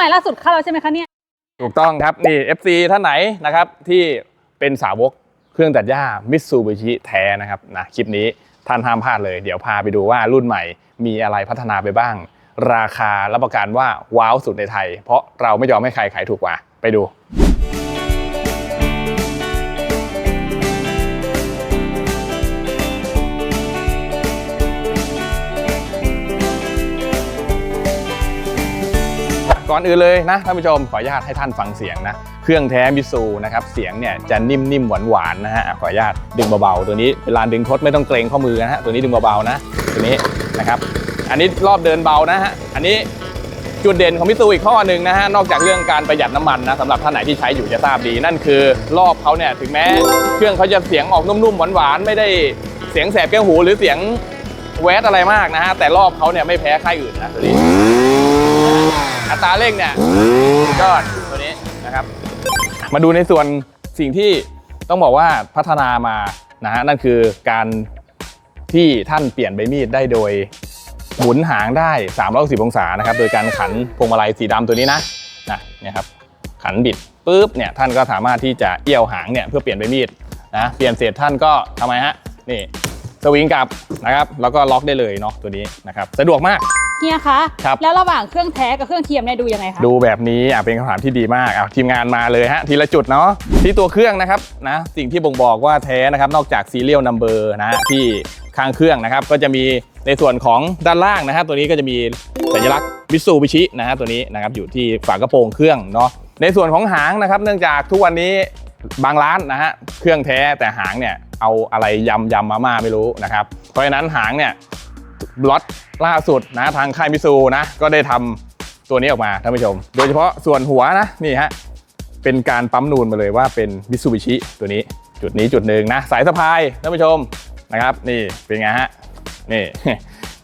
ใหม่ล่าสุดเข้าแล้วใช่ไหมคะเนี่ย ถูกต้องครับ นี่ FC ท่านไหนนะครับที่เป็นสาวกเครื่องตัดหญ้ามิตซูบิชิแท้นะครับนะคลิปนี้ท่านห้ามพลาดเลย เดี๋ยวพาไปดูว่ารุ่นใหม่มีอะไรพัฒนาไปบ้าง ราคารับประกันว่าว้าวสุดในไทย เพราะเราไม่ยอมให้ใครขายถูกกว่าไปดู อนอื่นเลยนะท่านผู้ชมขออนุญาตให้ท่านฟังเสียงนะ เครื่องแท้มิซูนะครับเสียงเนี่ยจะนิ่มๆหวานๆนะฮะขออนุญาตดึงเบาๆตัวนี้เวลาดึงทดไม่ต้องเกรงข้อมือนะฮะตัวนี้ดึงเบาๆนะตัวนี้นะครับ อันนี้รอบเดินเบานะฮะอันนี้จุดเด่นของมิซูอีกข้อหนึ่งนะฮะนอกจากเรื่องการประหยัดน้ำมันนะสำหรับท่านไหนที่ใช้อยู่จะทราบดี นั่นคือรอบเขาเนี่ยถึงแม้เครื่องเขาจะเสียงออกนุ่มๆหวานๆไม่ได้เสียงแสบแก้วหูหรือเสียงแวดอะไรมากนะฮะแต่รอบเขาเนี่ยไม่แพ้ค่ายอื่นนะตัวนี้ อัตราเร่งเนี่ยยอดตัวนี้นะครับ มาดูในส่วนสิ่งที่ต้องบอกว่าพัฒนามานะฮะนั่นคือการที่ท่านเปลี่ยนใบมีดได้โดยหมุนหางได้360องศานะครับ โดยการขันพวงมาลัยสีดำตัวนี้นะนะเนี่ยครับขันบิดปุ๊บเนี่ยท่านก็สามารถที่จะเอี้ยวหางเนี่ยเพื่อเปลี่ยนใบมีดนะเปลี่ยนเสร็จท่านก็ทำไมฮะนี่สวิงกลับนะครับแล้วก็ล็อกได้เลยเนาะตัวนี้นะครับสะดวกมาก เฮียคะครับ แล้วระหว่างเครื่องแท้กับเครื่องเทียมเนี่ยดูยังไงคะดูแบบนี้อะเป็นคำถามที่ดีมากอะทีมงานมาเลยฮะทีละจุดเนาะที่ตัวเครื่องนะครับนะสิ่งที่บ่งบอกว่าแท้นะครับนอกจาก serial number นะฮะที่ข้างเครื่องนะครับ ก็จะมีในส่วนของด้านล่างนะครับตัวนี้ก็จะมีสัญลักษณ์มิตซูบิชินะฮะตัวนี้นะครับอยู่ที่ฝากระโปรงเครื่องเนาะในส่วนของหางนะครับ เนื่องจากทุกวันนี้บางร้านนะฮะเครื่องแท้แต่หางเนี่ยเอาอะไรยำยำมาม่าไม่รู้นะครับ เพราะฉะนั้นหางเนี่ย ล็อตล่าสุดนะทางค่ายมิซูนะ ก็ได้ทำตัวนี้ออกมาท่านผู้ชม โดยเฉพาะส่วนหัวนะนี่ฮะเป็นการปั๊มนูนมาเลยว่าเป็นมิซูบิชิตัวนี้จุดนี้จุดหนึ่งนะ สายสะพายท่านผู้ชมนะครับ นี่เป็นไงฮะนี่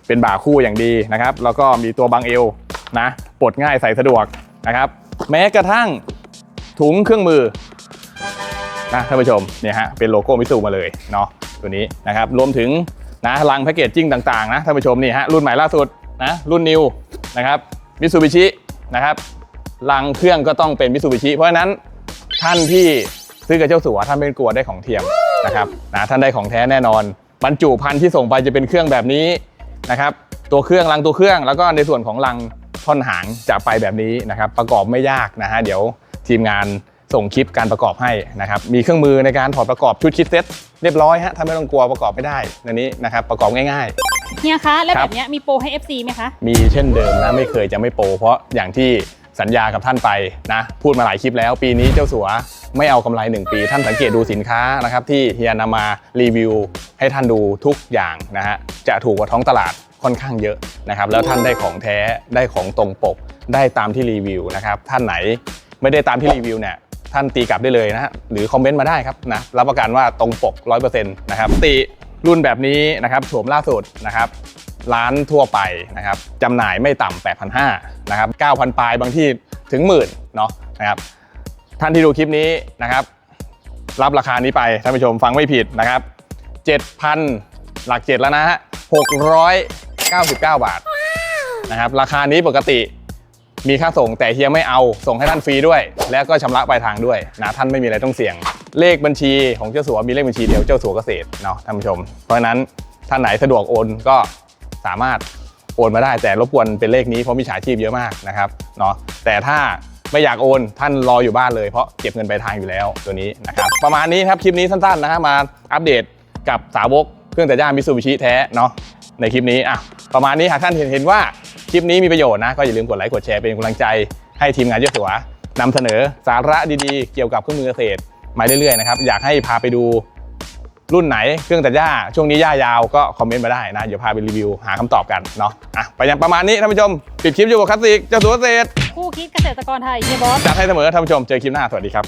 เป็นบ่าคู่อย่างดีนะครับ แล้วก็มีตัวบังเอวนะปลดง่ายใส่สะดวกนะครับ แม้กระทั่งถุงเครื่องมือนะท่านผู้ชมเนี่ยฮะเป็นโลโก้มิตซูมาเลยเนาะตัวนี้นะครับรวมถึง นะลังแพคเกจจิ้งต่างๆนะท่านผู้ชมนี่ฮะรุ่นใหม่ล่าสุดนะรุ่นนิวนะครับมิ t ซูบิชินะครับลังเครื่องก็ต้องเป็นมิ t ซูบิชิเพราะฉะนั้นท่านที่ซื้อกับเจ้าสัวท่านไม่กลัวได้ของเทียมนะครับนะท่านได้ของแท้แน่นอน บรรจุภัณฑ์ที่ส่งไปจะเป็นเครื่องแบบนี้นะครับตัวเครื่องลังตัวเครื่อง แล้วก็ในส่วนของลังท่อนหางจะไปแบบนี้นะครับ ประกอบไม่ยากนะฮะเดี๋ยวทีมงาน ส่งคลิปการประกอบให้นะครับ มีเครื่องมือในการถอดประกอบชุดคิดเซ็ตเรียบร้อยฮะถ้าไม่ต้องกลัวประกอบไม่ได้ในนี้นะครับประกอบง่ายๆ เฮียคะ แล้วครัแบบ บเนี้ยมีโปรให้ FC ไหมคะ มีเช่นเดิมนะไม่เคยจะไม่โปรเพราะอย่างที่สัญญากับท่านไปนะพูดมาหลายคลิปแล้ว ปีนี้เจ้าสัวไม่เอากำไร 1 ปี ท่านสังเกตดูสินค้านะครับที่เฮียนำมารีวิวให้ท่านดูทุกอย่างนะฮะจะถูกกว่าท้องตลาดค่อนข้างเยอะนะครับแล้วท่านได้ของแท้ได้ของตรงปก ได้ตามที่รีวิวนะครับท่านไหนไม่ได้ตามที่รีวิวเนี่ย ท่านตีกลับได้เลยนะฮะหรือคอมเมนต์มาได้ครับนะรับประกันว่าตรงปก 100%นะครับติรุ่นแบบนี้นะครับโฉมล่าสุดนะครับร้านทั่วไปนะครับจำหน่ายไม่ต่ำ8,500นะครับ9,000 ปลายบางที่ถึงหมื่นเนาะนะครับท่านที่ดูคลิปนี้นะครับ รับราคานี้ไปท่านผู้ชมฟังไม่ผิดนะครับ 7,000 หลักเจ็ดแล้วนะฮะ699 บาทนะครับราคานี้ปกติ มีค่าส่งแต่เฮียไม่เอาส่งให้ท่านฟรีด้วย แล้วก็ชำระปลายทางด้วยนะท่านไม่มีอะไรต้องเสี่ยง เลขบัญชีของเจ้าสัวมีเลขบัญชีเดียวเจ้าสัวเกษตรเนาะท่านผู้ชม เพราะฉะนั้นท่านไหนสะดวกโอนก็สามารถโอนมาได้แต่รบกวนเป็นเลขนี้เพราะมีฉาชีพเยอะมากนะครับเนาะแต่ถ้าไม่อยากโอนท่านรออยู่บ้านเลยเพราะเก็บเงินปลายทางอยู่แล้วตัวนี้นะครับประมาณนี้ครับคลิปนี้สั้นๆนะฮะมาอัปเดตกับสาวกเครื่องแต่ย่ามิซูบิชิแท้เนาะในคลิปนี้อะประมาณนี้หากท่านเห็นเห็นว่า คลิปนี้มีประโยชน์นะ ก็อย่าลืมกดไลค์กดแชร์เป็นกำลังใจให้ทีมงานเจ้าสัวนำเสนอสาระดีๆ เกี่ยวกับเครื่องมือเกษตรมาเรื่อยๆนะครับอยากให้พาไปดูรุ่นไหนเครื่องตัดหญ้าช่วงนี้หญ้ายาวก็คอมเมนต์มาได้นะ เดี๋ยวพาไปรีวิวหาคำตอบกันเนาะอะไปยังประมาณนี้ท่านผู้ชมปิดคลิปอยู่กับคลาสสิกเจ้าสัวเกษตรคู่คิดเกษตรกรไทยเฮียบอสจัดให้เสมอท่านผู้ชมเจอคลิปหน้าสวัสดีครับ